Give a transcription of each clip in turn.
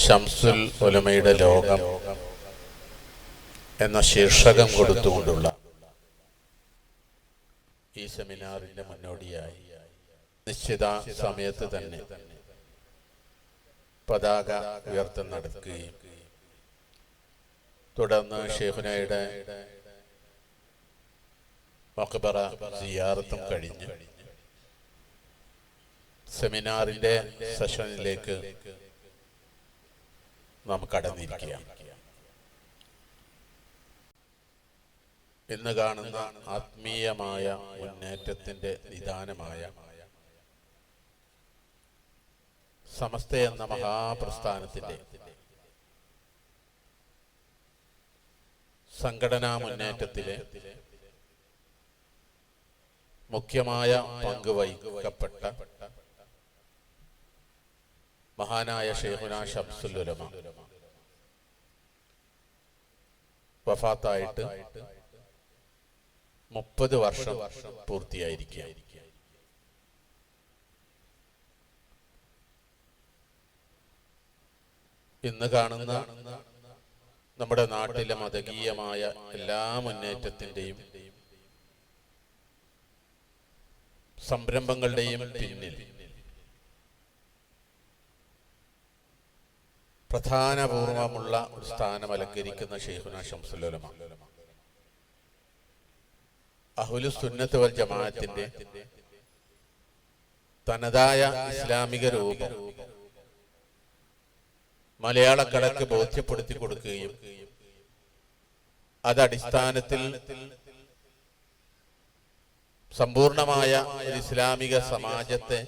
ഷംസുൽ ഉലമയുടെ ലോകം എന്ന ശീർഷകം കൊടുത്തുകൊണ്ടുള്ള ഈ സെമിനാറിന്റെ മുന്നോടിയായി. നിശ്ചിത സമയത്ത് തന്നെ പതാക ഉയർത്തൽ നടക്കുകയും തുടർന്ന് ഷെഹുനയുടെ മക്ബറ സിയാറത്തും കഴിഞ്ഞ് സെമിനാറിന്റെ സെഷനിലേക്ക് നാം കടന്നിരിക്കുകയാണ് ഇന്ന് കാണുന്ന ആത്മീയമായ മുന്നേറ്റത്തിന്റെ നിദാനമായ സമസ്ത എന്ന മഹാപ്രസ്ഥാനത്തിന്റെ സംഘടനാ മുന്നേറ്റത്തിലെ മുഖ്യമായ പങ്ക് വഹിക്കപ്പെട്ട മഹാനായ ഷെയ്ഖുന ഷംസുല്ലുലമ വഫാത്തായിട്ട് മുപ്പത് വർഷം പൂർത്തിയായിരിക്കുക. ഇന്ന് കാണുന്ന നമ്മുടെ നാട്ടിലെ മതകീയമായ എല്ലാ മുന്നേറ്റത്തിന്റെയും സംരംഭങ്ങളുടെയും പിന്നിൽ പ്രധാനപൂർവമുള്ള ഒരു സ്ഥാനം അലങ്കരിക്കുന്ന ഷെയ്ഖുന ഷംസുലമ അഹുലു സുന്നത്ത് വൽ ജമാഅത്തിന്റെ തനതായ ഇസ്ലാമിക രൂപം മലയാളക്കടക്ക് ബോധ്യപ്പെടുത്തി കൊടുക്കുകയും അതടിസ്ഥാനത്തിൽ സമ്പൂർണമായ ഒരു ഇസ്ലാമിക സമാജത്തെ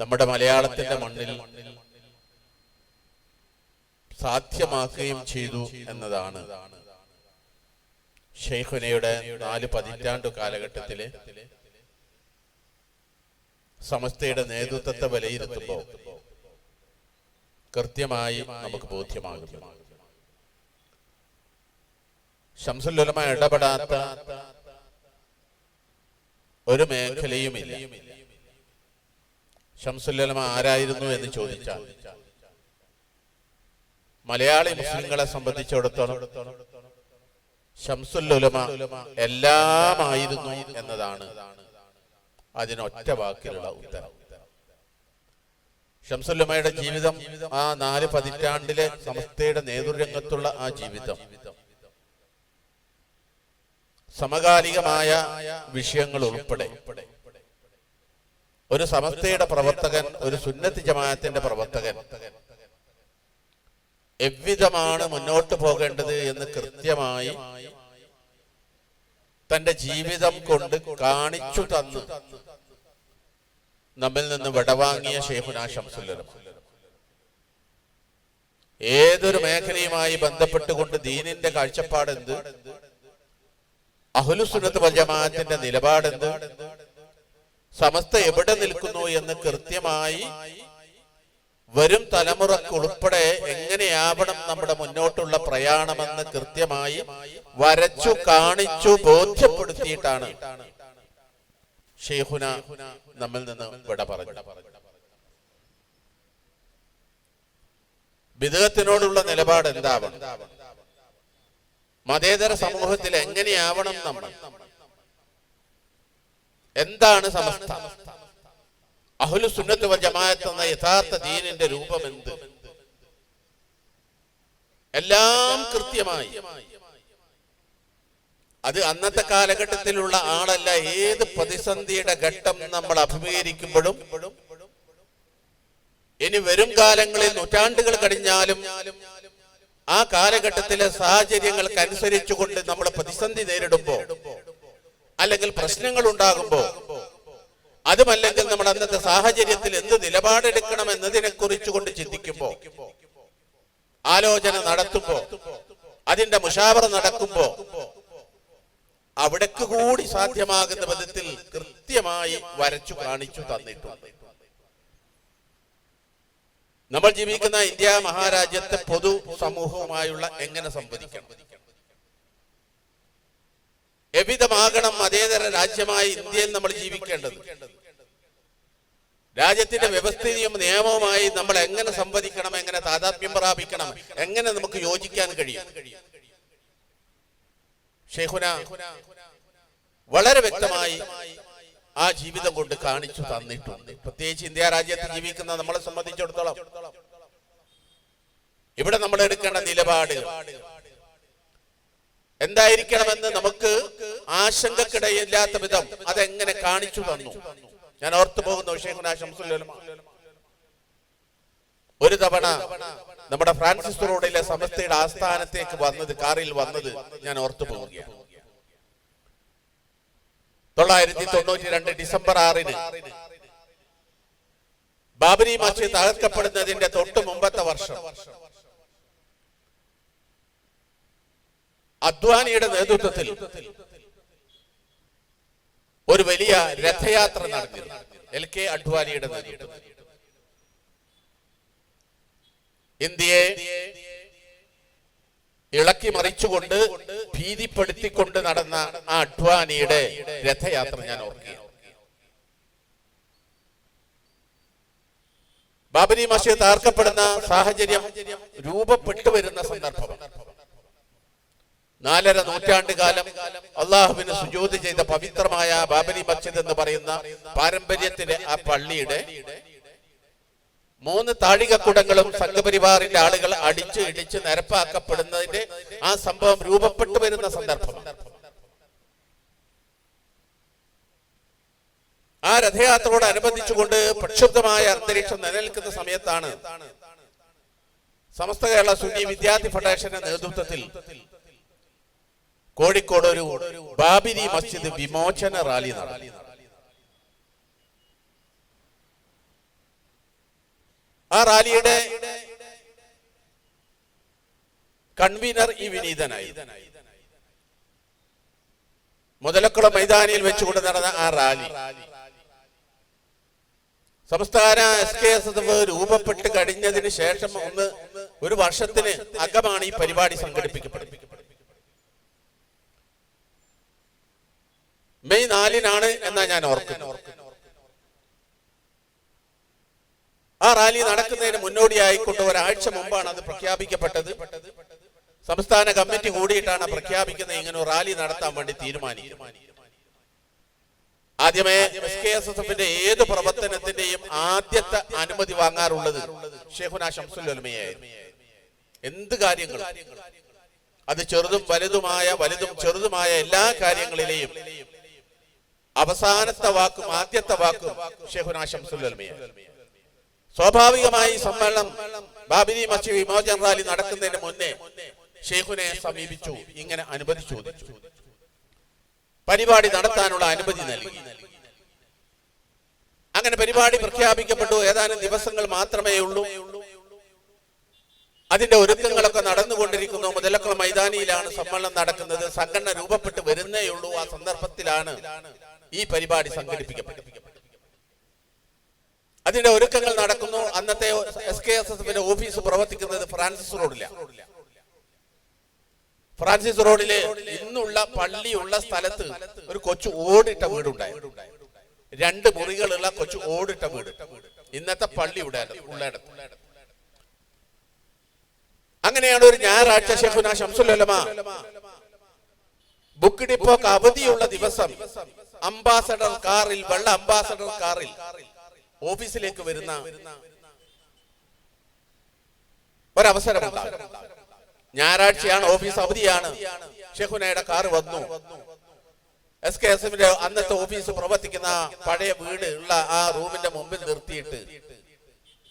നമ്മുടെ മലയാളത്തിന്റെ മണ്ണിൽ സാധ്യമാക്കുകയും ചെയ്തു എന്നതാണ്. ഷെയ്ഖുനയുടെ നാല് പതിറ്റാണ്ടു കാലഘട്ടത്തിലെ സമസ്തയുടെ നേതൃത്വത്തെ വിലയിരുത്തുമ്പോൾ കൃത്യമായി നമുക്ക് ബോധ്യമാകുന്നു. ഷംസുല്ലുലമ ഇടപെടാത്ത ഒരു മേഖലയുമില്ല. ശംസുല്ലുലമ ആരായിരുന്നു എന്ന് ചോദിച്ചാൽ മലയാളി മുസ്ലിങ്ങളെ സംബന്ധിച്ചിടത്തോളം ഷംസുല്ലുലമ എല്ലാമായിരുന്നു എന്നതാണ് അതിനൊറ്റ വാക്കിലുള്ള ഉത്തരം. ഷംസുല്ലമ്മയുടെ ജീവിതം ആ നാല് പതിറ്റാണ്ടിലെ സമസ്തയുടെ നേതൃരംഗത്തുള്ള ആ ജീവിതം. സമകാലികമായ വിഷയങ്ങൾ ഉൾപ്പെടെ. ഒരു സമസ്തയുടെ പ്രവർത്തകൻ ഒരു സുന്നത്തി ജമാഅത്തിന്റെ പ്രവർത്തകൻ എவ்விധമാണ് മുന്നോട്ട് പോകേണ്ടത് എന്ന് കൃത്യമായി തന്റെ ജീവിതം കൊണ്ട് കാണിച്ചു തന്നു. നമ്മിൽ നിന്ന് വിടവാങ്ങിയ ഷെയ്ഖുന ഏതൊരു മേഖലയുമായി ബന്ധപ്പെട്ടുകൊണ്ട് ദീനിന്റെ കാഴ്ചപ്പാടെന്ത്? അഹുലുസുനത്ത് വജമാഅത്തിന്റെ നിലപാടെന്ത്? സമസ്ത എവിടെ നിൽക്കുന്നു എന്ന് കൃത്യമായി വരും തലമുറക്കുൾപ്പെടെ എങ്ങനെയാവണം നമ്മുടെ മുന്നോട്ടുള്ള പ്രയാണമെന്ന് കൃത്യമായി വരച്ചു കാണിച്ചു ബോധ്യപ്പെടുത്തിയിട്ടാണ് ഷെയ്ഹുന നമ്മിൽ നിന്ന് വിട പറഞ്ഞു വിദേഹത്തിനോടുള്ള നിലപാട് എന്താവണം? മതേതര സമൂഹത്തിൽ എങ്ങനെയാവണം നമ്മൾ? എന്താണ് സമസ്ത? അഹുലു സുന്നത്ത് ജമാഅത്ത് എന്ന യഥാർത്ഥ ദീനിന്റെ രൂപം എന്ത് എല്ലാം കൃത്യമായി. അത് അന്നത്തെ കാലഘട്ടത്തിലുള്ള ആളല്ല ഏത് പ്രതിസന്ധിയുടെ ഘട്ടം നമ്മൾ അഭിമുഖീകരിക്കുമ്പോഴും ഇനി വരും കാലങ്ങളിൽ നൂറ്റാണ്ടുകൾ കഴിഞ്ഞാലും ആ കാലഘട്ടത്തിലെ സാഹചര്യങ്ങൾക്ക് അനുസരിച്ചുകൊണ്ട് നമ്മൾ പ്രതിസന്ധി നേരിടുമ്പോ അല്ലെങ്കിൽ പ്രശ്നങ്ങൾ ഉണ്ടാകുമ്പോ അതുമല്ലെങ്കിൽ നമ്മൾ അന്നത്തെ സാഹചര്യത്തിൽ എന്ത് നിലപാടെടുക്കണം എന്നതിനെ കുറിച്ചുകൊണ്ട് ചിന്തിക്കുമ്പോ ആലോചന നടത്തുമ്പോ അതിന്റെ മുഷാവറ നടക്കുമ്പോ അവിടേക്ക് കൂടി സാധ്യമാകുന്ന വിധത്തിൽ കൃത്യമായി വരച്ചു കാണിച്ചു തന്നിട്ടുണ്ട്. നമ്മൾ ജീവിക്കുന്ന ഇന്ത്യ മഹാരാജ്യത്തെ പൊതു സമൂഹവുമായുള്ള എങ്ങനെ സംവദിക്കണം? എവിധമാകണം മതേതര രാജ്യമായ ഇന്ത്യയിൽ നമ്മൾ ജീവിക്കേണ്ടത്? രാജ്യത്തിന്റെ വ്യവസ്ഥിതിയും നിയമവുമായി നമ്മൾ എങ്ങനെ സംവദിക്കണം എങ്ങനെ താതാത്മ്യം പ്രാപിക്കണം എങ്ങനെ നമുക്ക് യോജിക്കാൻ കഴിയും? ഷെഹുന വളരെ വ്യക്തമായി ആ ജീവിതം കൊണ്ട് കാണിച്ചു തന്നിട്ടുണ്ട്. പ്രത്യേകിച്ച് ഇന്ത്യ രാജ്യത്ത് ജീവിക്കുന്ന നമ്മളെ സംബന്ധിച്ചിടത്തോളം. ഇവിടെ നമ്മൾ എടുക്കേണ്ട നിലപാടുകൾ എന്തായിരിക്കണമെന്ന് നമുക്ക് ആശങ്കക്കിടയില്ലാത്ത വിധം അതെങ്ങനെ കാണിച്ചു തന്നു? ഞാൻ ഓർത്തു പോകുന്നു വിഷയം ഒരു തവണ നമ്മുടെ ഫ്രാൻസിസ് റോഡിലെ സമസ്തയുടെ ആസ്ഥാനത്തേക്ക് വന്നത് കാറിൽ വന്നത് ഞാൻ ഓർത്തു പോവുകയാണ്. തൊള്ളായിരത്തി തൊണ്ണൂറ്റി രണ്ട് ഡിസംബർ ആറിന് ബാബരി മസ്ജിദ് തകർക്കപ്പെടുന്നതിന്റെ തൊട്ട് മുമ്പത്തെ വർഷം. അദ്വാനിയുടെ നേതൃത്വത്തിൽ ഒരു വലിയ രഥയാത്ര നടന്നിരുന്നു എൽ കെ അഡ്വാനിയുടെ നേതൃത്വത്തിൽ. ഇന്ത്യയെ ഇളക്കി മറിച്ചുകൊണ്ട് ഭീതിപ്പെടുത്തിക്കൊണ്ട് നടന്ന ആ അഡ്വാനിയുടെ രഥയാത്ര ഞാൻ ഓർക്കുകയാണ്. ബാബരി മസ്ജിദ് താർക്കപ്പെടുന്ന സാഹചര്യം രൂപപ്പെട്ടു വരുന്ന സന്ദർഭം. നാലര നൂറ്റാണ്ട് കാലം അള്ളാഹുവിന് സുജൂത് ചെയ്ത പവിത്രമായ ബാബരി മസ്ജിദ് എന്ന് പറയുന്ന പാരമ്പര്യത്തിലെ ആ പള്ളിയുടെ മൂന്ന് താഴികക്കുടങ്ങളും സംഘപരിവാറിന്റെ ആളുകൾ അടിച്ച് ഇടിച്ച് നിരപ്പാക്കപ്പെടുന്നതിന്റെ ആ സംഭവം രൂപപ്പെട്ടു വരുന്ന സന്ദർഭം. ആ രഥയാത്രയോടനുബന്ധിച്ചുകൊണ്ട് പ്രക്ഷുബ്ധമായ അന്തരീക്ഷം നിലനിൽക്കുന്ന സമയത്താണ് സമസ്ത കേരള സുന്നി വിദ്യാർത്ഥി ഫെഡറേഷന്റെ നേതൃത്വത്തിൽ കോഴിക്കോട് ഒരു ബാബിരി മസ്ജിദ് വിമോചന റാലി നടന്നു ആ റാലിയുടെ കൺവീനർ ഈ വിനീതനായി. മുതലക്കുളം മൈതാനിയിൽ വെച്ചുകൊണ്ട് നടന്ന ആ റാലി. സംസ്ഥാന എസ് കെ എസ് എഫ് രൂപപ്പെട്ട് കഴിഞ്ഞതിന് ശേഷം ഒന്ന് ഒരു വർഷത്തിന് അകമാണ് ഈ പരിപാടി സംഘടിപ്പിക്കപ്പെടുന്നത്. മെയ് നാലിനാണ് എന്നാ ഞാൻ ഓർക്കുന്നു. ആ റാലി നടക്കുന്നതിന് മുന്നോടിയായിക്കൊണ്ട് ഒരാഴ്ച മുമ്പാണ് അത് പ്രഖ്യാപിക്കപ്പെട്ടത്. സംസ്ഥാന കമ്മിറ്റി കൂടിയിട്ടാണ് പ്രഖ്യാപിക്കുന്നത് ഇങ്ങനെ റാലി നടത്താൻ വേണ്ടി തീരുമാനിക്കുന്നത്. ആദ്യമേ എസ് കെ എസ് എസ് എഫിന്റെ ഏത് പ്രവർത്തനത്തിന്റെയും ആദ്യത്തെ അനുമതി വാങ്ങാറുള്ളത് ഷെഹുന ഷംസുൽമയായിരുന്നു എന്ത് കാര്യങ്ങൾ? അത് ചെറുതും വലുതുമായ വലുതും ചെറുതുമായ എല്ലാ കാര്യങ്ങളിലെയും അവസാനത്തെ വാക്കും ആദ്യത്തെ വാക്കും ഷെഹുന ഷംസുൽമയാണ് സ്വാഭാവികമായി സമ്മേളനം ബാബിനി മസ്ജിദ് വിമോചന റാലി നടക്കുന്നതിന് മുന്നേ ഷെയ്ഖുനെ സമീപിച്ചു ഇങ്ങനെ അനുമതി ചോദിച്ചു പരിപാടി നടത്താനുള്ള അനുമതി നൽകി. അങ്ങനെ പരിപാടി പ്രഖ്യാപിക്കപ്പെട്ടു. ഏതാനും ദിവസങ്ങൾ മാത്രമേ ഉള്ളൂ. അതിന്റെ ഒരുക്കങ്ങളൊക്കെ നടന്നുകൊണ്ടിരിക്കുന്നു. മുതലക്കുളം മൈതാനിയിലാണ് സമ്മേളനം നടക്കുന്നത്. സംഘടന രൂപപ്പെട്ട് വരുന്നേ ഉള്ളൂ ആ സന്ദർഭത്തിലാണ് ഈ പരിപാടി സംഘടിപ്പിക്കപ്പെട്ടു. അതിന്റെ ഒരുക്കങ്ങൾ നടക്കുന്നു. അന്നത്തെ എസ് കെ എസ് എഫിന്റെ ഓഫീസ് പ്രവർത്തിക്കുന്നത് ഫ്രാൻസിസ് റോഡിലാണ് ഫ്രാൻസിസ് റോഡിൽ ഇന്നുള്ള പള്ളിയുള്ള സ്ഥലത്ത് ഒരു കൊച്ചു ഓടിട്ട വീടുണ്ടായിരുന്നു. രണ്ട് മുറികളുള്ള കൊച്ചു ഓടിട്ട വീട്. ഇന്നത്തെ പള്ളി ഉള്ളിടത്ത് അങ്ങനെയാണ് ഒരു ഞായറാഴ്ച ഷെഫുന ഷംസുലമ ബുക്ക് ഡിപ്പോ അവധിയുള്ള ദിവസം അംബാസഡർ കാറിൽ വെള്ള അംബാസഡർ കാറിൽ ഓഫീസിലേക്ക് വരുന്ന ഒരവസരം ഞായറാഴ്ചയാണ് ഓഫീസ് അവധിയാണ്. ഷെഹുനയുടെ കാറ് വന്നു. എസ് കെ എസ് എഫിന്റെ അന്നത്തെ ഓഫീസ് പ്രവർത്തിക്കുന്ന പഴയ വീട് ഉള്ള ആ റൂമിന്റെ മുമ്പിൽ നിർത്തിയിട്ട്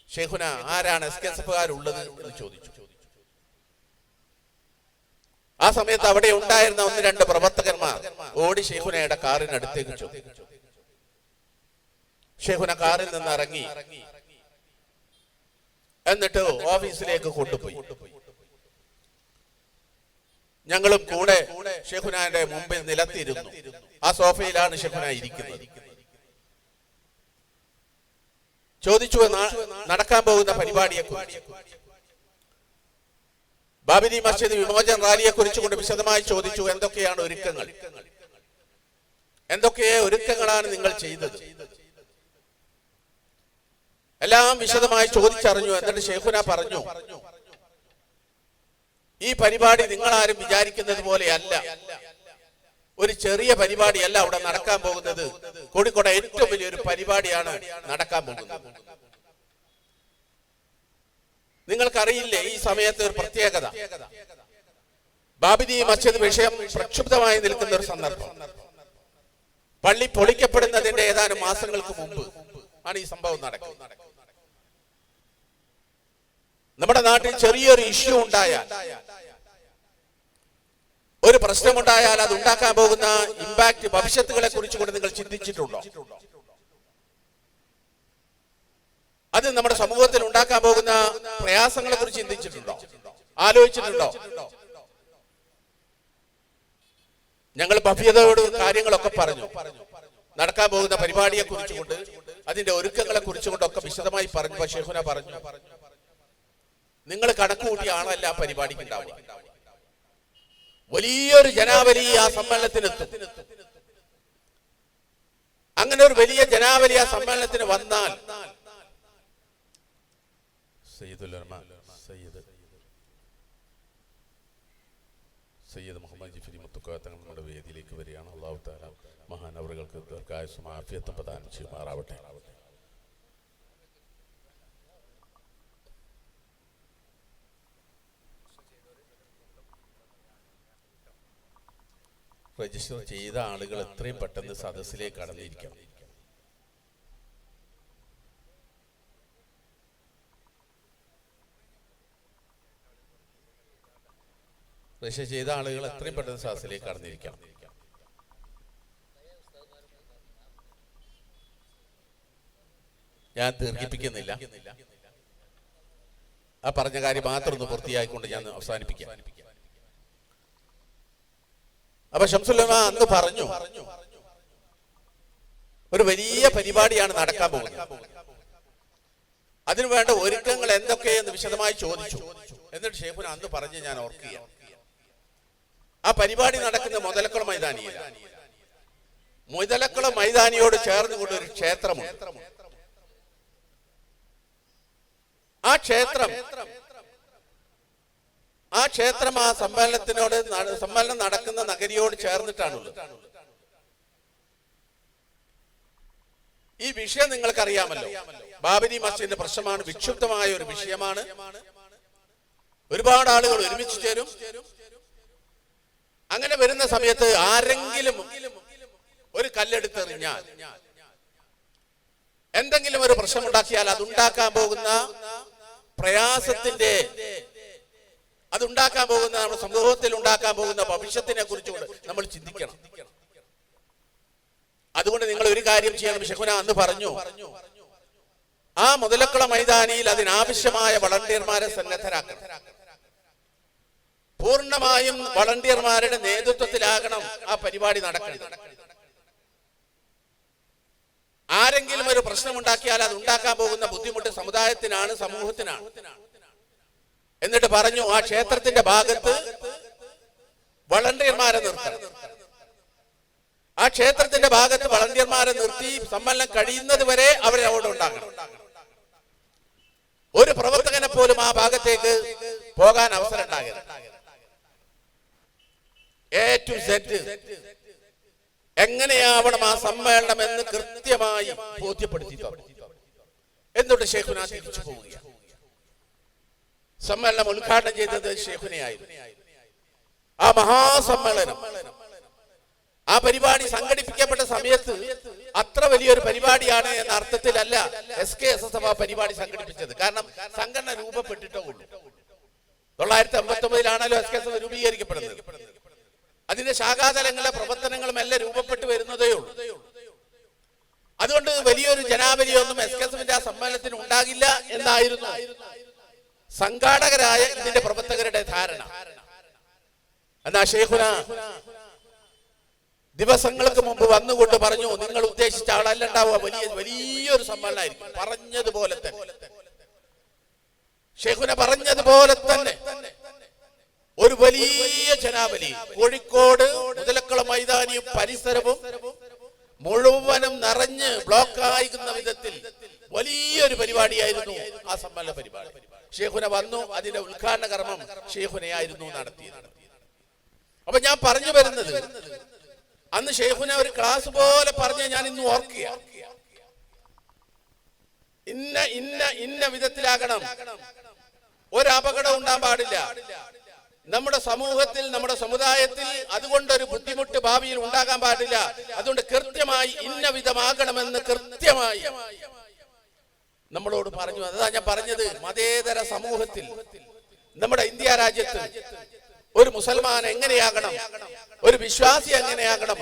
ഷെഹുന ആരാണ് എസ് കെ എസ് എഫുകാരുള്ളത് എന്ന് ചോദിച്ചു. ആ സമയത്ത് അവിടെ ഉണ്ടായിരുന്ന ഒന്ന് രണ്ട് പ്രവർത്തകന്മാർ ഓടി ഷെഹുനയുടെ കാറിനടുത്തേക്ക് ചോദിച്ചു ഷെഹുന കാറിൽ നിന്ന് ഇറങ്ങി. എന്നിട്ട് ഓഫീസിലേക്ക് കൊണ്ടുപോയി. ഞങ്ങളും കൂടെ ഷെഹുനാന്റെ മുമ്പിൽ നിലത്തിരുന്നു. ആ സോഫയിലാണ് ഷെഹുന ഇരിക്കുന്നത്. ചോദിച്ചു "നാ- നടക്കാൻ പോകുന്ന പരിപാടിയെ കുറിച്ച് ബാബരി മസ്ജിദ് വിമോചന റാലിയെ കുറിച്ചുകൊണ്ട് വിശദമായി ചോദിച്ചു എന്തൊക്കെയാണ് ഒരുക്കങ്ങൾ? എന്തൊക്കെ ഒരുക്കങ്ങളാണ് നിങ്ങൾ ചെയ്തത്? എല്ലാം വിശദമായി ചോദിച്ചറിഞ്ഞു എന്നിട്ട് ഷെയ്ഖുന പറഞ്ഞു ഈ പരിപാടി നിങ്ങൾ ആരും വിചാരിക്കുന്നത് പോലെയല്ല. ഒരു ചെറിയ പരിപാടിയല്ല അവിടെ നടക്കാൻ പോകുന്നത്. കോഴിക്കോട് ഏറ്റവും വലിയൊരു പരിപാടിയാണ് നടക്കാൻ പോകുന്നത്. നിങ്ങൾക്കറിയില്ലേ ഈ സമയത്ത് ഒരു പ്രത്യേകത? ബാബിദി മസ്ജിദ് വിഷയം പ്രക്ഷുബ്ധമായി നിൽക്കുന്ന ഒരു സന്ദർഭം. പള്ളി പൊളിക്കപ്പെടുന്നതിന്റെ ഏതാനും മാസങ്ങൾക്ക് മുമ്പ് ആണ് ഈ സംഭവം നടക്കുന്നത്. നമ്മുടെ നാട്ടിൽ ചെറിയൊരു ഇഷ്യൂ ഉണ്ടായാൽ ഒരു പ്രശ്നമുണ്ടായാൽ അത് ഉണ്ടാക്കാൻ പോകുന്ന ഇമ്പാക്ട് ഭവിഷ്യത്തുകളെ കുറിച്ച് കൂടെ നിങ്ങൾ ചിന്തിച്ചിട്ടുണ്ടോ? അത് നമ്മുടെ സമൂഹത്തിൽ ഉണ്ടാക്കാൻ പോകുന്ന പ്രയാസങ്ങളെ കുറിച്ച് ചിന്തിച്ചിട്ടുണ്ടോ? ആലോചിച്ചിട്ടുണ്ടോ? ഞങ്ങൾ ഭവ്യതയോട് കാര്യങ്ങളൊക്കെ പറഞ്ഞു. നടക്കാൻ പോകുന്ന പരിപാടിയെ കുറിച്ചുകൊണ്ട് അതിന്റെ ഒരുക്കങ്ങളെ കുറിച്ചുകൊണ്ടൊക്കെ വിശദമായി പറഞ്ഞു. ശേഖുന പറഞ്ഞു നിങ്ങൾ കണക്ക് കൂട്ടിയ ആളല്ല ആ പരിപാടിക്ക് ഉണ്ടാവുക. വലിയൊരു ജനാവലി ആ സമ്മേളനത്തിനെത്തും. അങ്ങനെ ഒരു വലിയ ജനാവലി ആ സമ്മേളനത്തിന് വന്നാൽ സയ്യിദുൽ ഉലമ, സയ്യിദ്. സയ്യിദ് മുഹമ്മദ് ജിഫരി മുത്തുക്കാത്തങ്ങൾ തങ്ങൾ നമ്മുടെ വേദിയിലേക്ക് വരികയാണ്. അള്ളാഹു താല മഹാനവറുകൾക്ക് ദീർഘായുസും ആഫിയത്തും പ്രദാനം ചെയ്യുമാറാവട്ടെ. രജിസ്റ്റർ ചെയ്ത ആളുകൾ എത്രയും പെട്ടെന്ന് സദസ്സിലേക്ക് കടന്നിരിക്കണം. രജിസ്റ്റർ ചെയ്ത ആളുകൾ എത്രയും പെട്ടെന്ന് ശ്വാസിലേക്ക് കടന്നിരിക്കണം. ഞാൻ ദീർഘിപ്പിക്കുന്നില്ല. ആ പറഞ്ഞ കാര്യം മാത്രം ഒന്ന് പൂർത്തിയായിക്കൊണ്ട് ഞാൻ അവസാനിപ്പിക്കാം. അപ്പൊ ഷംസുല്ലമ അന്ന് പറഞ്ഞു ഒരു വലിയ പരിപാടിയാണ് നടക്കാൻ പോകുന്നത്. അതിനു വേണ്ട ഒരുക്കങ്ങൾ എന്തൊക്കെയെന്ന് വിശദമായി ചോദിച്ചു. എന്നിട്ട് ഷേഖുന അന്ന് പറഞ്ഞ് ഞാൻ ഓർക്കുക ആ പരിപാടി നടക്കുന്ന മുതലക്കുളം മൈതാനിയല്ല മുതലക്കുളം മൈതാനിയോട് ചേർന്നുകൊണ്ട് ഒരു ക്ഷേത്രമുണ്ട്. ആ ക്ഷേത്രം ആ ക്ഷേത്രം ആ സമ്മേളനത്തിനോട് സമ്മേളനം നടക്കുന്ന നഗരിയോട് ചേർന്നിട്ടാണുള്ളത്. ഈ വിഷയം നിങ്ങൾക്കറിയാമല്ലോ. ബാബരി മസ്ജിദിന്റെ പ്രശ്നമാണ് വിക്ഷുബ്ധമായ ഒരു വിഷയമാണ്. ഒരുപാട് ആളുകൾ ഒരുമിച്ച് ചേരും. അങ്ങനെ വരുന്ന സമയത്ത് ആരെങ്കിലും ഒരു കല്ലെടുത്തെറിഞ്ഞാൽ എന്തെങ്കിലും ഒരു പ്രശ്നം പ്രശ്നമുണ്ടാക്കിയാൽ അതുണ്ടാക്കാൻ പോകുന്ന പ്രയാസത്തിന്റെ അതുണ്ടാക്കാൻ പോകുന്ന നമ്മുടെ സമൂഹത്തിൽ ഉണ്ടാക്കാൻ പോകുന്ന ഭവിഷ്യത്തിനെ കുറിച്ചുകൊണ്ട് നമ്മൾ ചിന്തിക്കണം. അതുകൊണ്ട് നിങ്ങൾ ഒരു കാര്യം ചെയ്യണം. ഷെഖുന അന്ന് പറഞ്ഞു ആ മുതലക്കുള മൈതാനിയിൽ അതിനാവശ്യമായ വളണ്ടിയർമാരെ സന്നദ്ധരാക്കണം. പൂർണമായും വളണ്ടിയർമാരുടെ നേതൃത്വത്തിലാകണം ആ പരിപാടി നടക്കുന്നത്. ആരെങ്കിലും ഒരു പ്രശ്നമുണ്ടാക്കിയാൽ അത് ഉണ്ടാക്കാൻ പോകുന്ന ബുദ്ധിമുട്ട് സമുദായത്തിനാണ് സമൂഹത്തിനാണ്. എന്നിട്ട് പറഞ്ഞു ആ ക്ഷേത്രത്തിന്റെ ഭാഗത്ത് വളണ്ടിയർമാരെ നിർത്തണം. ആ ക്ഷേത്രത്തിന്റെ ഭാഗത്ത് വളണ്ടിയർമാരെ നിർത്തി സമ്മേളനം കഴിയുന്നത് വരെ അവരെ അവിടെ ഉണ്ടാകണം. ഒരു പ്രവർത്തകനെ പോലും ആ ഭാഗത്തേക്ക് പോകാൻ അവസരം ഉണ്ടാകരുത്. എ ടു സെറ്റ് എങ്ങനെയാവണം ആ സമ്മേളനം എന്ന് കൃത്യമായി ബോധ്യപ്പെടുത്തി. എന്നിട്ട് ഷെയ്ഖുന തിരിച്ചു പോവുകയാണ്. സമ്മേളനം ഉദ്ഘാടനം ചെയ്തത് ഷെയ്ഖുനയായിരുന്നു. ആ മഹാസമ്മേളനം ആ പരിപാടി സംഘടിപ്പിക്കപ്പെട്ട സമയത്ത് അത്ര വലിയൊരു പരിപാടിയാണ് എന്ന അർത്ഥത്തിലല്ല S K S S F ആ പരിപാടി സംഘടിപ്പിച്ചത്. കാരണം സംഘടന രൂപപ്പെട്ടിട്ടേ ഉള്ളൂ. തൊള്ളായിരത്തി അമ്പത്തി ഒമ്പതിലാണല്ലോ എസ് കെ എസ് എഫ് രൂപീകരിക്കപ്പെടുന്നത്. അതിന്റെ ശാഖാതലങ്ങളിലെ പ്രവർത്തനങ്ങളും എല്ലാം രൂപപ്പെട്ടു വരുന്നതേ ഉള്ളൂ. അതുകൊണ്ട് വലിയൊരു ജനാവലിയൊന്നും എസ് കെ എസ് ആ സമ്മേളനത്തിന് ഉണ്ടാകില്ല എന്നായിരുന്നു സംഘാടകരായ ഇതിന്റെ പ്രവർത്തകരുടെ ധാരണ. എന്നാ ഷെയ്ഖുന ദിവസങ്ങൾക്ക് മുമ്പ് വന്നുകൊണ്ട് പറഞ്ഞു നിങ്ങൾ ഉദ്ദേശിച്ച ആളല്ല ഉണ്ടാവുക വലിയ വലിയൊരു സമ്മേളനമായിരിക്കും. പറഞ്ഞതുപോലെ തന്നെ. ഷെയ്ഖുന പറഞ്ഞതുപോലെ തന്നെ. ഒരു വലിയ ജനാവലി കോഴിക്കോട് മുതലക്കള മൈതാനിയും പരിസരവും മുഴുവനും നിറഞ്ഞ് ബ്ലോക്ക് ആയിരിക്കുന്ന വിധത്തിൽ വലിയൊരു പരിപാടിയായിരുന്നു ആ സമ്മേളന പരിപാടി. ഷേഖുന വന്നു അതിന്റെ ഉദ്ഘാടന കർമ്മം ഷേഖുനയായിരുന്നു നടത്തിയത്. അപ്പൊ ഞാൻ പറഞ്ഞു വരുന്നത് അന്ന് ഷേഖുന ഒരു ക്ലാസ് പോലെ പറഞ്ഞ ഞാൻ ഇന്ന് ഓർക്കുക ഇന്ന ഇന്ന ഇന്ന വിധത്തിലാകണം. ഒരു അപകടം ഉണ്ടാകാൻ പാടില്ല. നമ്മുടെ സമൂഹത്തിൽ നമ്മുടെ സമുദായത്തിൽ അതുകൊണ്ടൊരു ബുദ്ധിമുട്ട് ഭാവിയിൽ ഉണ്ടാകാൻ പാടില്ല. അതുകൊണ്ട് കൃത്യമായി ഇന്ന വിധമാകണമെന്ന് കൃത്യമായി നമ്മളോട് പറഞ്ഞു. അതാ ഞാൻ പറഞ്ഞത് മതേതര സമൂഹത്തിൽ നമ്മുടെ ഇന്ത്യ രാജ്യത്ത് ഒരു മുസൽമാൻ എങ്ങനെയാകണം ഒരു വിശ്വാസി എങ്ങനെയാകണം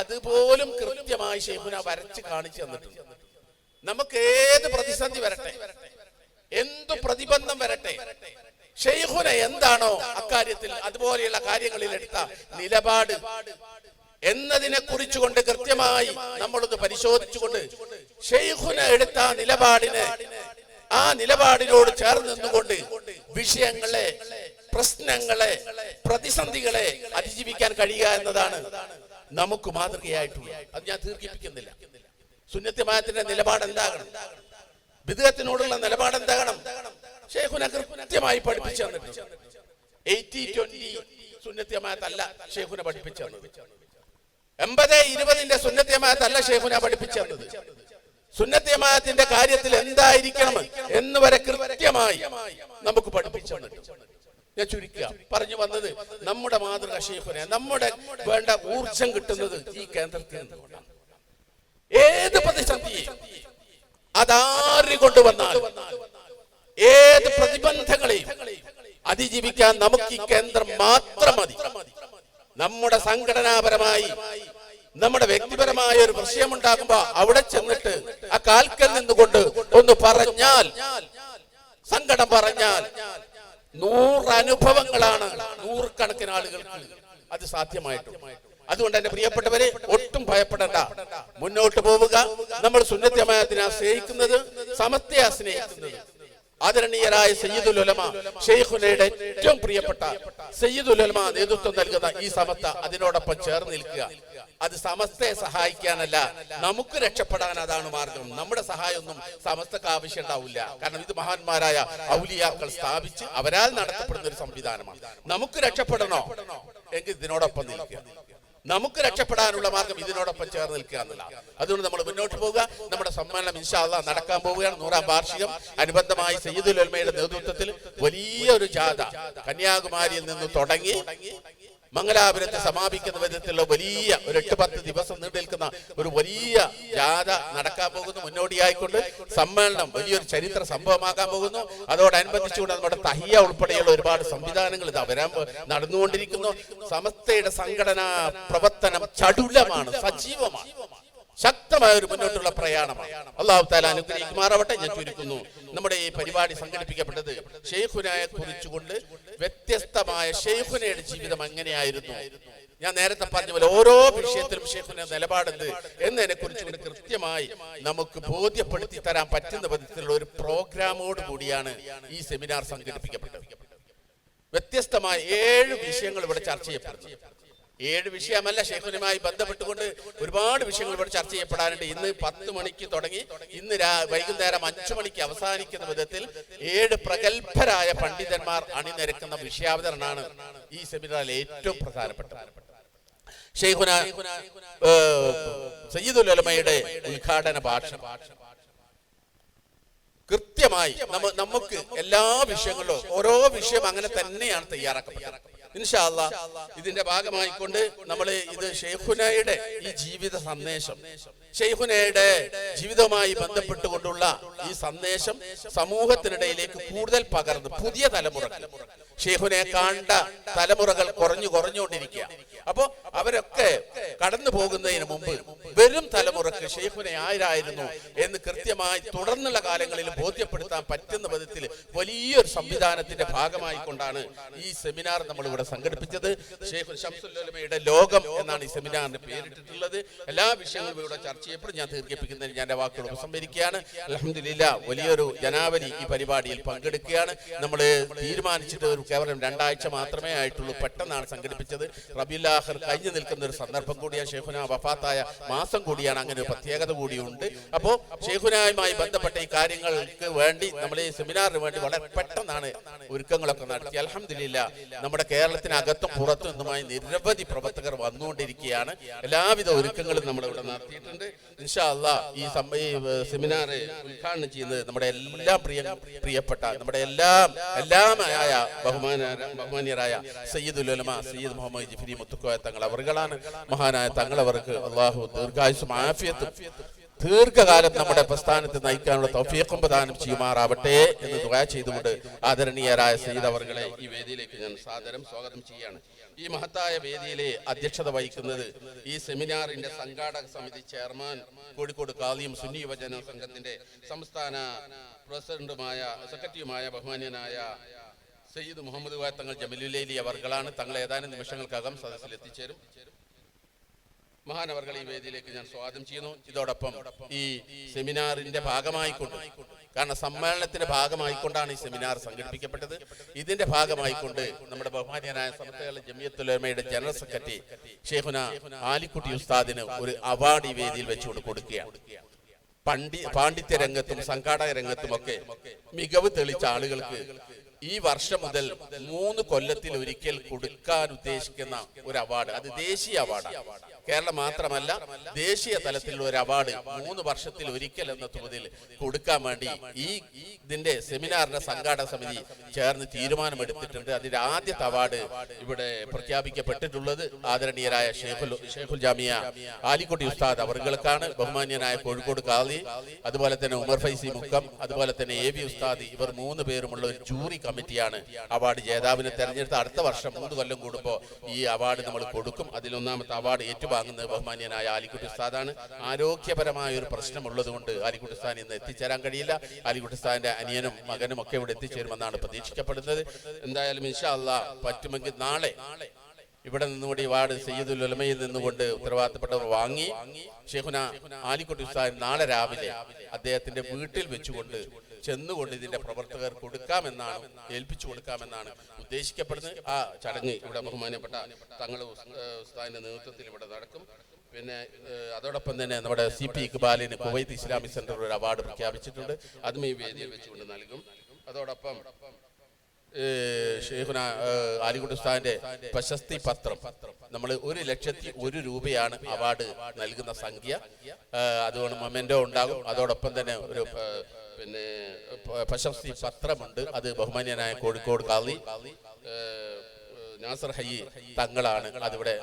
അതുപോലും കൃത്യമായി ഷെയ്ഖുന വരച്ച് കാണിച്ചു തന്നിട്ടുണ്ട്. നമുക്ക് ഏത് പ്രതിസന്ധി വരട്ടെ? എന്തു പ്രതിബന്ധം വരട്ടെ? ഷെയ്ഖുന എന്താണോ അക്കാര്യത്തിൽ അതുപോലെയുള്ള കാര്യങ്ങളിൽ എടുത്ത നിലപാട് എന്നതിനെ കുറിച്ചുകൊണ്ട് കൃത്യമായി നമ്മളൊന്ന് പരിശോധിച്ചുകൊണ്ട് ഷെയ്ഖുന എടുത്ത നിലപാടിനെ ആ നിലപാടിനോട് ചേർന്ന് നിന്നുകൊണ്ട് വിഷയങ്ങളെ പ്രശ്നങ്ങളെ പ്രതിസന്ധികളെ അതിജീവിക്കാൻ കഴിയുക എന്നതാണ് നമുക്ക് മാതൃകയായിട്ടുള്ളത്. അത് ഞാൻ ദീർഘിപ്പിക്കുന്നില്ല. സുന്നത്യമായത്തിന്റെ നിലപാട് എന്താകണം വിദഗത്തിനോടുള്ള നിലപാട് എന്താകണം ഷെയ്ഖുന കൃത്യമായി പഠിപ്പിച്ചു തന്നിട്ടുണ്ട്. എയ്റ്റി ട്വന്റി സുന്നത്യമായത്തല്ല ഷെയ്ഖുന പഠിപ്പിച്ചു തന്നത്. എൺപത് ഇരുപതിന്റെ സുന്നത്യമായതല്ല ഷെയ്ഖുന പഠിപ്പിച്ചു തന്നത്. സുന്നത്യമായത്തിന്റെ കാര്യത്തിൽ എന്തായിരിക്കണം എന്ന് വരെ കൃത്യമായി നമുക്ക് പഠിപ്പിച്ചു തന്നിട്ടുണ്ട്. ഞാൻ ചുരുക്കുക. പറഞ്ഞു വന്നത് നമ്മുടെ മാതൃക ഷേഖുന നമ്മുടെ വേണ്ട ഊർജം കിട്ടുന്നത് ഈ കേന്ദ്രത്തിൽ നിന്നുകൊണ്ടാണ്. ഏത് പ്രതിസന്ധിയെ അതാര് കൊണ്ടുവന്നാൽ ഏത് പ്രതിബന്ധങ്ങളെയും അതിജീവിക്കാൻ നമുക്ക് ഈ കേന്ദ്രം മാത്രം മതി. നമ്മുടെ സംഘടനാപരമായി നമ്മുടെ വ്യക്തിപരമായ ഒരു വിഷയമുണ്ടാകുമ്പോ അവിടെ ചെന്നിട്ട് ആ കാൽക്കൽ നിന്നുകൊണ്ട് ഒന്ന് പറഞ്ഞാൽ സങ്കടം പറഞ്ഞാൽ നൂറ് അനുഭവങ്ങളാണ് നൂറുകണക്കിന് ആളുകൾക്ക് അത് സാധ്യമായിട്ടും. അതുകൊണ്ട് എന്റെ പ്രിയപ്പെട്ടവരെ ഒട്ടും ഭയപ്പെടണ്ട. മുന്നോട്ട് പോവുക. നമ്മൾ സുന്നത്യമായതിനെ സ്നേഹിക്കുന്നത് സമത്വയെ സ്നേഹിക്കുന്നത്. ആദരണീയരായ സയ്യിദുൽ ഉലമ ഷെയ്ഖുനയുടെ ഏറ്റവും പ്രിയപ്പെട്ട സയ്യിദുൽ ഉലമ നേതൃത്വം നൽകുന്ന ഈ സമത്ത അതിനോടൊപ്പം ചേർന്ന് നിൽക്കുക. അത് സമസ്തയെ സഹായിക്കാനല്ല നമുക്ക് രക്ഷപ്പെടാൻ അതാണ് മാർഗം. നമ്മുടെ സഹായമൊന്നും സമസ്തക്ക് ആവശ്യം ഉണ്ടാവില്ല കാരണം ഇത് മഹാന്മാരായ ഔലിയാക്കൾ സ്ഥാപിച്ച് അവരാൽ നടത്തപ്പെടുന്ന ഒരു സംവിധാനമാണ്. നമുക്ക് രക്ഷപ്പെടണോ? എങ്കിൽ ഇതിനോടൊപ്പം നിൽക്കുക. നമുക്ക് രക്ഷപ്പെടാനുള്ള മാർഗം ഇതിനോടൊപ്പം ചേർന്ന് നിൽക്കുക എന്നുള്ള അതുകൊണ്ട് നമ്മൾ മുന്നോട്ട് പോവുക. നമ്മുടെ സമ്മേളനം ഇൻഷാല്ല നടക്കാൻ പോവുകയാണ്. നൂറാം വാർഷികം അനുബന്ധമായി സയ്യിദുൽ ഉൽമയുടെ നേതൃത്വത്തിൽ വലിയൊരു ജാഥ കന്യാകുമാരിയിൽ നിന്ന് തുടങ്ങി മംഗലാപുരത്ത് സമാപിക്കുന്ന വിധത്തിലുള്ള വലിയ ഒരു എട്ട് പത്ത് ദിവസം നീണ്ടു നിൽക്കുന്ന ഒരു വലിയ ജാഥ നടക്കാൻ പോകുന്നു. മുന്നോടിയായിക്കൊണ്ട് സമ്മേളനം വലിയൊരു ചരിത്ര സംഭവമാകാൻ പോകുന്നു. അതോടനുബന്ധിച്ചുകൊണ്ട് നമ്മുടെ തഹിയ ഉൾപ്പെടെയുള്ള ഒരുപാട് സംവിധാനങ്ങൾ ഇത് വരാൻ നടന്നുകൊണ്ടിരിക്കുന്നു. സമസ്തയുടെ സംഘടനാ പ്രവർത്തനം ചടുലമാണ് സജീവമാണ്. ശക്തമായ ഒരു മുന്നോട്ടുള്ള പ്രയാണമാണ്. അള്ളാഹു താല അനുഗ്രഹിക്കുമാറാവട്ടെ ഞാൻ ചുരുക്കുന്നു. നമ്മുടെ ഈ പരിപാടി സംഘടിപ്പിക്കപ്പെട്ടത് ഷെയ്ഖുനായെ കുറിച്ചുകൊണ്ട് വ്യത്യസ്തമായ ഷെയ്ഖുനയുടെ ജീവിതം എങ്ങനെയായിരുന്നു ഞാൻ നേരത്തെ പറഞ്ഞ പോലെ ഓരോ വിഷയത്തിലും ഷെയ്ഖുന നിലപാടെന്ത് എന്നതിനെ കുറിച്ചുകൊണ്ട് കൃത്യമായി നമുക്ക് ബോധ്യപ്പെടുത്തി തരാൻ പറ്റുന്ന വിധത്തിലുള്ള ഒരു പ്രോഗ്രാമോട് കൂടിയാണ് ഈ സെമിനാർ സംഘടിപ്പിക്കപ്പെട്ടത്. വ്യത്യസ്തമായ ഏഴ് വിഷയങ്ങൾ ഇവിടെ ചർച്ച ചെയ്യപ്പെടുന്നു. ഏഴ് വിഷയമല്ല ഷെയ്ഖുനുമായി ബന്ധപ്പെട്ടുകൊണ്ട് ഒരുപാട് വിഷയങ്ങൾ ഇവിടെ ചർച്ച ചെയ്യപ്പെടാനുണ്ട്. ഇന്ന് പത്ത് മണിക്ക് തുടങ്ങി. ഇന്ന് വൈകുന്നേരം അഞ്ചു മണിക്ക് അവസാനിക്കുന്ന വിധത്തിൽ ഏഴ് പ്രഗത്ഭരായ പണ്ഡിതന്മാർ അണിനിരക്കുന്ന വിഷയാവതരണമാണ് ഈ സെമിനാറിൽ ഏറ്റവും പ്രധാനപ്പെട്ട ഷെയ്ഖുന സയ്യിദുൽ ഉദ്ഘാടന ഭാഷ കൃത്യമായി നമുക്ക് എല്ലാ വിഷയങ്ങളിലും ഓരോ വിഷയം അങ്ങനെ തന്നെയാണ് തയ്യാറാക്കപ്പെട്ടത്. ഇൻഷാല്ല ഇതിന്റെ ഭാഗമായിക്കൊണ്ട് നമ്മൾ ഇത് ഷെയ്ഖുനയുടെ ഈ ജീവിത സന്ദേശം ഷെയ്ഖുനയുടെ ജീവിതവുമായി ബന്ധപ്പെട്ടുകൊണ്ടുള്ള ഈ സന്ദേശം സമൂഹത്തിനിടയിലേക്ക് കൂടുതൽ പകർന്ന് പുതിയ തലമുറകൾ ഷെയ്ഖുനെ കണ്ട തലമുറകൾ കുറഞ്ഞു കുറഞ്ഞുകൊണ്ടിരിക്കുക. അപ്പോ അവരൊക്കെ കടന്നു പോകുന്നതിന് മുമ്പ് വെറും തലമുറയ്ക്ക് ഷെയ്ഖുനെ ആരായിരുന്നു എന്ന് കൃത്യമായി തുടർന്നുള്ള കാലങ്ങളിൽ ബോധ്യപ്പെടുത്താൻ പറ്റുന്ന വിധത്തിൽ വലിയൊരു സംവിധാനത്തിന്റെ ഭാഗമായി കൊണ്ടാണ് ഈ സെമിനാർ നമ്മൾ ഇവിടെ സംഘടിപ്പിച്ചത്. ഷെയ്ഖ് ഷംസുല്ലമയുടെ ലോകം എന്നാണ് ഈ സെമിനാറിന് പേരിട്ടിട്ടുള്ളത്. എല്ലാ വിഷയങ്ങളും ഇവിടെ ചർച്ച ചെയ്യപ്പെടും. ഞാൻ ദീർഘിപ്പിക്കുന്നതിന് ഞാൻ വാക്കുകൾ ഉപസംഹരിക്കുകയാണ്. അലഹമില്ല വലിയൊരു ജനാവലി ഈ പരിപാടിയിൽ പങ്കെടുക്കുകയാണ്. നമ്മൾ തീരുമാനിച്ചിട്ട് ഒരു കേവലം രണ്ടാഴ്ച മാത്രമേ ആയിട്ടുള്ളൂ. പെട്ടെന്നാണ് സംഘടിപ്പിച്ചത്. റബിയുല്ലാഹർ കഴിഞ്ഞു നിൽക്കുന്ന ഒരു സന്ദർഭം കൂടിയാണ്. ഷെയ്ഖുന വഫാത്തായ മാസം കൂടിയാണ്. അങ്ങനെ ഒരു പ്രത്യേകത കൂടിയുണ്ട്. അപ്പോൾ ഷെയ്ഖുനായുമായി ബന്ധപ്പെട്ട ഈ കാര്യങ്ങൾക്ക് വേണ്ടി നമ്മൾ ഈ സെമിനാറിന് വേണ്ടി വളരെ പെട്ടെന്നാണ് ഒരുക്കങ്ങളൊക്കെ നടത്തി. അലഹമില്ല നമ്മുടെ കേരളത്തിനകത്തും പുറത്തു നിന്നുമായി നിരവധി പ്രവർത്തകർ വന്നുകൊണ്ടിരിക്കുകയാണ്. എല്ലാവിധ ഒരുക്കങ്ങളും നമ്മൾ ഇവിടെ നടത്തിയിട്ടുണ്ട്. ഇൻഷാ അള്ളാ ഈ സെമിനാർ ഉദ്ഘാടനം ചെയ്യുന്നത് നമ്മുടെ എല്ലാം പ്രിയ പ്രിയപ്പെട്ട നമ്മുടെ എല്ലാം എല്ലാമായ ബഹുമാന സയ്യിദുൽ ഉലമ സയ്യിദ് മുഹമ്മദ് ജിഫിരി മുത്തുക്കോയ തങ്ങൾ അവർകളാണ്. മഹാനായ തങ്ങൾ അവർക്ക് അള്ളാഹു ദീർഘായുസും ആഫിയത്തും ദീർഘകാലം നമ്മുടെ പ്രസ്ഥാനത്ത് നയിക്കാനുള്ള തൗഫീഖും പ്രദാനം ചെയ്യുമാറാവട്ടെ എന്ന് ദുആ ചെയ്തുകൊണ്ട് ആദരണീയരായ സയ്യിദ് അവർകളെ ഈ വേദിയിലേക്ക് ഞാൻ സാദരം സ്വാഗതം ചെയ്യാണ് ഈ മഹത്തായ വേദിയിലെ അധ്യക്ഷത വഹിക്കുന്നത് ഈ സെമിനാറിന്റെ സംഘാടക സമിതി ചെയർമാൻ കോഴിക്കോട് കാലിയും സുന്നി യുവജന സംഘത്തിന്റെ സംസ്ഥാന പ്രസിഡന്റുമായ സെക്രട്ടറിയുമായ ബഹുമാന്യനായ സയ്യിദ് മുഹമ്മദ് വായ തങ്ങൾ ജമലുലേലി അവർകളാണ്. തങ്ങൾ ഏതാനും നിമിഷങ്ങൾക്കകം സദസ്സിൽ എത്തിച്ചേരും. മഹാനവർകൾ ഈ വേദിയിലേക്ക് ഞാൻ സ്വാഗതം ചെയ്യുന്നു. ഇതോടൊപ്പം ഈ സെമിനാറിന്റെ ഭാഗമായിക്കൊണ്ട് കാരണം സമ്മേളനത്തിന്റെ ഭാഗമായിക്കൊണ്ടാണ് ഈ സെമിനാർ സംഘടിപ്പിക്കപ്പെട്ടത്. ഇതിന്റെ ഭാഗമായിക്കൊണ്ട് നമ്മുടെ ബഹുമാന്യനായ സമസ്തകളുടെ ജമിയത്തുലമയുടെ ജനറൽ സെക്രട്ടറി ഷേഖുന ആലിക്കുട്ടി ഉസ്താദിന് ഒരു അവാർഡ് ഈ വേദിയിൽ വെച്ചുകൊണ്ട് കൊടുക്കുകയാണ്. പണ്ഡി പാണ്ഡിത്യ രംഗത്തും സംഘാടക രംഗത്തുമൊക്കെ മികവ് തെളിച്ച ആളുകൾക്ക് ഈ വർഷം മുതൽ മൂന്ന് കൊല്ലത്തിൽ ഒരിക്കൽ കൊടുക്കാൻ ഉദ്ദേശിക്കുന്ന ഒരു അവാർഡ്. അത് ദേശീയ അവാർഡാണ്. കേരളം മാത്രമല്ല ദേശീയ തലത്തിലുള്ള ഒരു അവാർഡ് മൂന്ന് വർഷത്തിൽ ഒരിക്കൽ എന്ന തോതിൽ കൊടുക്കാൻ വേണ്ടി ഈ ഇതിന്റെ സെമിനാറിന്റെ സംഘാടക സമിതി ചേർന്ന് തീരുമാനമെടുത്തിട്ടുണ്ട്. അതിന്റെ ആദ്യത്തെ അവാർഡ് ഇവിടെ പ്രഖ്യാപിക്കപ്പെട്ടിട്ടുള്ളത് ആദരണീയരായ ഷേഖുൽ ഷേഖുൽ ജാമിയ ആലിക്കുട്ടി ഉസ്താദ് അവർകൾക്കാണ് ബഹുമാന്യനായ കോഴിക്കോട് കാളി അതുപോലെ തന്നെ ഉമർ ഫൈസി മുക്കം അതുപോലെ തന്നെ എ വി ഉസ്താദ് ഇവർ മൂന്ന് പേരുമുള്ള ഒരു ജൂറി കമ്മിറ്റിയാണ് അവാർഡ് ജേതാവിനെ തെരഞ്ഞെടുത്ത അടുത്ത വർഷം മൂന്ന് കൊല്ലം കൂടുമ്പോൾ ഈ അവാർഡ് നമ്മൾ കൊടുക്കും. അതിലൊന്നാമത്തെ അവാർഡ് ഏറ്റുവാങ്ങുന്നത് ബഹുമാന്യനായ ആലിക്കുട്ടി ഉസ്താദാണ്. ആരോഗ്യപരമായ ഒരു പ്രശ്നമുള്ളത് കൊണ്ട് ആലിക്കുട്ടി ഉസ്താൻ ഇന്ന് എത്തിച്ചേരാൻ കഴിയില്ല. ആലിക്കുട്ടി ഉസ്താദിന്റെ അനിയനും മകനും ഒക്കെ ഇവിടെ എത്തിച്ചേരുമെന്നാണ് പ്രതീക്ഷിക്കപ്പെടുന്നത്. എന്തായാലും ഇൻഷാ അല്ല പറ്റുമെങ്കിൽ നാളെ ഇവിടെ നിന്നുകൂടി വാർഡ് സയ്യിദുൽ ഉലമയിൽ നിന്നുകൊണ്ട് ഉത്തരവാദിത്തപ്പെട്ടവർ വാങ്ങി. ഷെഹുന ആലിക്കുട്ടി ഉസ്താദ് നാളെ രാവിലെ അദ്ദേഹത്തിന്റെ വീട്ടിൽ വെച്ചുകൊണ്ട് ചെന്നുകൊണ്ട് ഇതിന്റെ പ്രവർത്തകർ കൊടുക്കാമെന്നാണ് ഏൽപ്പിച്ചു കൊടുക്കാമെന്നാണ് ഉദ്ദേശിക്കപ്പെടുന്നത് ആ ചടങ്ങ് ഇവിടെ ബഹുമാനപ്പെട്ട തങ്ങൾ ഉസ്താദിന്റെ നേതൃത്വത്തിൽ ഇവിടെ നടക്കും. പിന്നെ അതോടൊപ്പം തന്നെ നമ്മുടെ സി പി ഇക്ബാലിന് കുവൈത്ത് ഇസ്ലാമിക് സെന്റർ ഒരു അവാർഡ് പ്രഖ്യാപിച്ചിട്ടുണ്ട്. അതും ഈ വേദിയിൽ വെച്ചുകൊണ്ട് നൽകും. അതോടൊപ്പം ഷെയ്ഖുന ആലിക്കുട്ടി ഉസ്താദിന്റെ പ്രശസ്തി പത്രം നമ്മൾ ഒരു ലക്ഷത്തി ഒരു രൂപയാണ് അവാർഡ് നൽകുന്ന സംഖ്യ. അതുകൊണ്ട് മൊമെന്റോ ഉണ്ടാകും. അതോടൊപ്പം തന്നെ ഒരു പിന്നെ പ്രശംസി പത്രമുണ്ട്. അത് ബഹുമാന്യനായ കോഴിക്കോട് കാളി. നാസർ ഹയ്യി തങ്ങളാണ് അതിവിടെ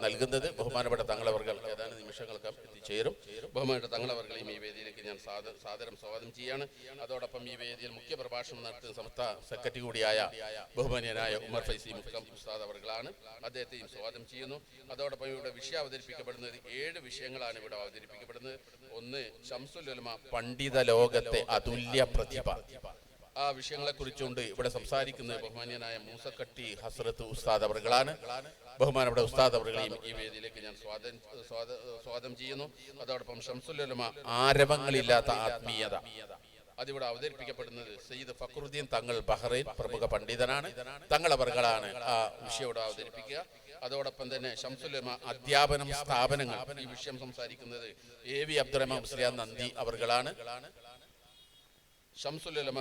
നൽകുന്നത്. ബഹുമാനപ്പെട്ട തങ്ങളവർകൾ ഏതാനും നിമിഷങ്ങൾക്ക് എത്തിച്ചേരും. ബഹുമാനപ്പെട്ട തങ്ങളവർകളെയും ഈ വേദിയിലേക്ക് ഞാൻ സാദ- സാദരം സ്വാഗതം ചെയ്യാണ്. അതോടൊപ്പം ഈ വേദിയിൽ മുഖ്യ പ്രഭാഷണം നടത്തുന്ന സംസ്ഥ സെക്രട്ടറി കൂടിയായ ബഹുമാനീയനായ ഉമർ ഫൈസി മുക്കം ഉസ്താദ് അവർകളാണ് അദ്ദേഹത്തെയും സ്വാഗതം ചെയ്യുന്നു. അതോടൊപ്പം ഇവിടെ വിഷയം അവതരിപ്പിക്കപ്പെടുന്നത് ഏഴ് വിഷയങ്ങളാണ് ഇവിടെ അവതരിപ്പിക്കപ്പെടുന്നത്. ഒന്ന് ഷംസുൽ ഉലമ പണ്ഡിത ലോകത്തെ അതുല്യ പ്രതിഭ. ആ വിഷയങ്ങളെ കുറിച്ചുകൊണ്ട് ഇവിടെ സംസാരിക്കുന്നത് ബഹുമാനിയനായ മൂസക്കട്ടി ഹസ്രത്ത് ഉസ്താദ് അവറുകളാണ്. ബഹുമാനപ്പെട്ട ഉസ്താദ് അവറുകളെയും ഈ വേദിയിലേക്ക് ഞാൻ സ്വാഗതം സ്വാഗതം ചെയ്യുന്നു. അതോടൊപ്പം ഷംസുലുലമ ആരവങ്ങളില്ലാത്ത ആത്മീയത. അതിവിടെ അവതരിപ്പിക്കപ്പെടുന്നത് സയ്യിദ് ഫക്രുദ്ദീൻ തങ്ങൾ ബഹ്റൈൻ പ്രമുഖ പണ്ഡിതനാണ്. തങ്ങൾ അവർകളാണ് ആ വിഷയം ഇവിടെ അവതരിപ്പിക്കുക. അതോടൊപ്പം തന്നെ ഷംസുലമ അധ്യാപനം സ്ഥാപനങ്ങൾ. ഈ വിഷയം സംസാരിക്കുന്നത് എ വി അബ്ദുറഹ്മാൻ നന്ദി അവർകളാണ് ഷംസുലമ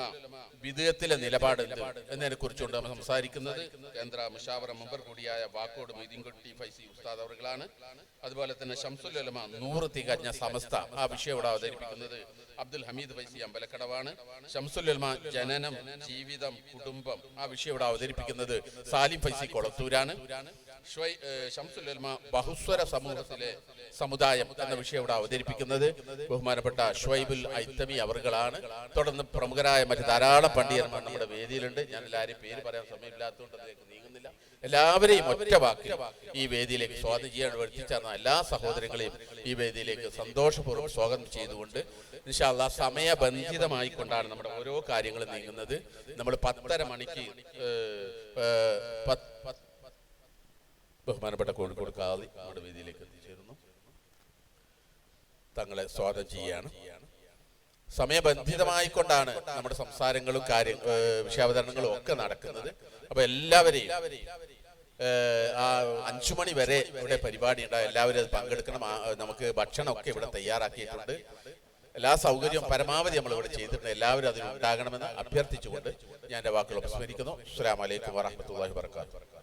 വിധേയത്തിലെ നിലപാട് എന്ത് എന്നതിനെ കുറിച്ചുകൊണ്ട് നമ്മൾ സംസാരിക്കുന്നത്. കേന്ദ്ര മുഷാവറ മെമ്പർ കൂടിയായ വാക്കോട് മൊയ്തീൻകുട്ടി ഫൈസി ഉസ്താദ് അവർകളാണ് അതുപോലെ തന്നെ ഷംസുലമ നൂറ് തികഞ്ഞ സമസ്ത ആ വിഷയം ഇവിടെ അവതരിപ്പിക്കുന്നത് അബ്ദുൽ ഹമീദ് ഫൈസി അമ്പലക്കടവാണ്. ഷംസുലമ ജനനം ജീവിതം കുടുംബം ആ വിഷയം ഇവിടെ അവതരിപ്പിക്കുന്നത് സാലിം ഫൈസി കൊളത്തൂരാണ്. ഉലമ ബഹുസ്വര സമൂഹത്തിലെ സമുദായം എന്ന വിഷയം ഇവിടെ അവതരിപ്പിക്കുന്നത് ബഹുമാനപ്പെട്ട ഷ്വൈബുൽ ഐത്തമി അവർകളാണ്. തുടർന്ന് പ്രമുഖരായ മറ്റ് ധാരാളം പണ്ഡിതന്മാർ നമ്മുടെ വേദിയിലുണ്ട്. ഞാൻ എല്ലാവരെയും പേര് പറയാൻ സമയമില്ലാത്തതുകൊണ്ട് അതിലേക്ക് നീങ്ങുന്നില്ല. എല്ലാവരെയും ഒറ്റ വാക്കിൽ ഈ വേദിയിലേക്ക് സ്വാഗതം ചെയ്യാൻ വരുത്തിച്ചേർന്ന എല്ലാ സഹോദരങ്ങളെയും ഈ വേദിയിലേക്ക് സന്തോഷപൂർവം സ്വാഗതം ചെയ്തുകൊണ്ട് ഇൻഷാല്ല സമയബന്ധിതമായി കൊണ്ടാണ് നമ്മുടെ ഓരോ കാര്യങ്ങളും നീങ്ങുന്നത്. നമ്മൾ പത്തര മണിക്ക് പത്ത് ബഹുമാനപ്പെട്ട കോഴിക്കോട് കാതി നമ്മുടെ വേദിയിലേക്ക് എത്തിച്ചേരുന്നു. തങ്ങളെ സ്വാഗതം ചെയ്യുകയാണ് സമയബന്ധിതമായിക്കൊണ്ടാണ് നമ്മുടെ സംസാരങ്ങളും കാര്യ വിഷയാവതരണങ്ങളും ഒക്കെ നടക്കുന്നത്. അപ്പൊ എല്ലാവരെയും ആ അഞ്ചു മണി വരെ ഇവിടെ പരിപാടി ഉണ്ടാവും എല്ലാവരും അത് പങ്കെടുക്കണം. നമുക്ക് ഭക്ഷണമൊക്കെ ഇവിടെ തയ്യാറാക്കിയിട്ടുണ്ട്. എല്ലാ സൗകര്യവും പരമാവധി നമ്മൾ ഇവിടെ ചെയ്തിട്ടുണ്ട്. എല്ലാവരും അതിൽ ഉണ്ടാകണമെന്ന് അഭ്യർത്ഥിച്ചുകൊണ്ട് ഞാൻ എന്റെ വാക്കുകൾ ഉപസ്മരിക്കുന്നു അസ്സലാമു അലൈക്കും വറഹ്മത്തുള്ളാഹി വബറകാതുഹു.